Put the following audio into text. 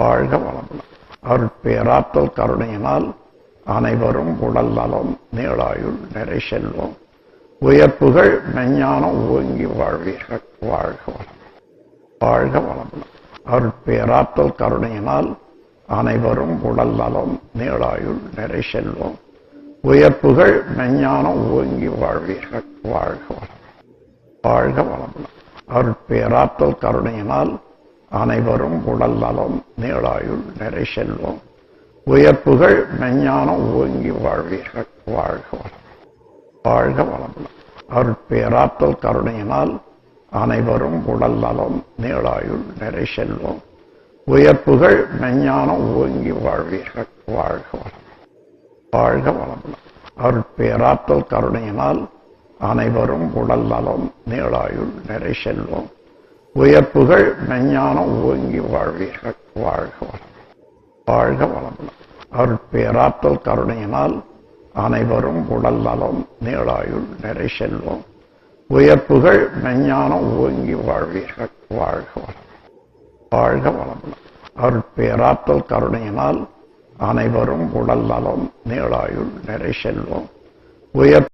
வாழ்க வளமுடன் அருட்பேராற்றல் கருணையினால் அனைவரும் உடல் நலம் நீளாயுள் நிறை செல்வம் உயர்ப்புகள் மெஞ்ஞானம் ஓங்கி வாழ்வீர்கள். வாழ்க வளமுடன். வாழ்க வளமுடன். அருட்பேராற்றல் கருணையினால் அனைவரும் உடல் நலம் நீளாயுள் நிறை செல்வம் உயர்ப்புகள் மெஞ்ஞானம் ஓங்கி வாழ்வீர்கள். வாழ்க வளமுடன். வாழ்க வளமுடன். அருட்பேராற்றல் கருணையினால் அனைவரும் உடல் நலம் நீளாயுள் நிறை செல்வம். உயர்ப்புகள் மெஞ்ஞானம் ஓங்கி வாழ்வீர்கள் வாழ்க வளம் வாழ்க வளமுடன். அருட்பேராற்றல் கருணையினால் அனைவரும் உடல் நலம் நீளாயுள் நிறை செல்வம். உயர்ப்புகள் மெஞ்ஞானம் ஓங்கி வாழ்வீர்கள் வாழ்க வளம் வாழ்க வளமுடன். அருட்பேராற்றல் கருணையினால் அனைவரும் உடல் நலம் நீளாயுள் நிறை செல்வம். உயர்ப்புகள் மெஞ்ஞானம் ஓங்கி வாழ்வீர்கள் வாழ்க வளம். வாழ்க வளமுடன். அருட்பேராற்றல் கருணையினால் அனைவரும் உடல் நலம் நீளாயுள் நிறை செல்வம். உயர்ப்புகள் மெஞ்ஞானம் ஓங்கி வாழ்வீர்கள் வாழ்க வளம். வாழ்க வளமுடன். அருட்பேராற்றல் கருணையினால் அனைவரும் உடல் நலம் நீளாயுள் நிறை செல்வம். உயர்